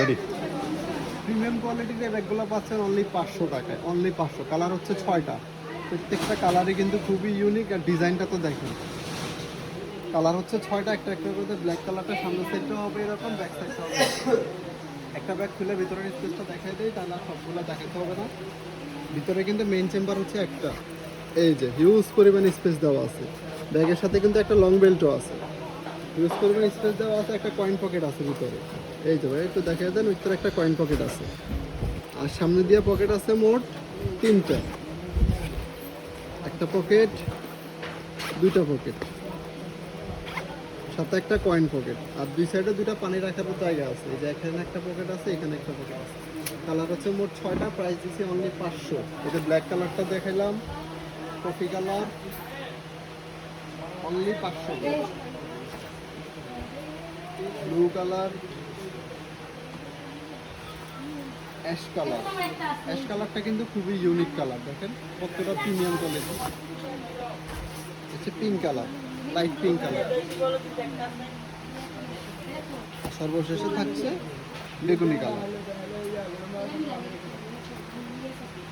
Ready premium কোয়ালিটির এই ব্যাগগুলো পাচ্ছেন অনলি পাঁচশো টাকায় অনলি পাঁচশো। কালার হচ্ছে ছয়টা। প্রত্যেকটা কালারই কিন্তু খুবই ইউনিক আর ডিজাইনটা তো দেখেন। কালার হচ্ছে ছয়টা, একটা একটা করে ব্ল্যাক কালারটা সামনের সাইডটা হবে এরকম ব্যাক সাইডটা হবে একটা ব্যাগ খুলে ভিতরের স্পেসটা দেখাই দেয় তাহলে আর সবগুলো দেখাতে হবে না। ভিতরে কিন্তু মেইন চেম্বার হচ্ছে একটা। এই যে হিউজ পরিমাণ স্পেস দেওয়া আছে। ব্যাগের সাথে কিন্তু একটা লং বেল্টও আছে। ইউজ পরিমাণ স্পেস দেওয়া আছে, একটা কয়েন পকেট আছে ভিতরে। এই ভাই, একটু দেখা দেন, ভিতরে একটা কয়েন পকেট আছে। আর সামনে দিয়ে পকেট আছে মোট তিনটা। একটা পকেট দুইটা পকেট সাথে একটা কয়েন পকেট আর দুই সাইডে দুইটা পানি রাখার জায়গা আছে। এই যে এখানে একটা পকেট আছে, এখানে একটা পকেট আছে। কালার হচ্ছে মোট ছয়টা প্রাইস দিচ্ছি অনলি পাঁচশো। এটা ব্ল্যাক কালারটা দেখাইলাম। কফি কালার অনলি পাঁচশো। Blue colour ash colour ash কালারটা কিন্তু খুবই ইউনিক কালার দেখেন কতটা প্রিমিয়াম কোয়ালিটি হচ্ছে pink colour light pink colour সর্বশেষে থাকছে বেগুনি কালার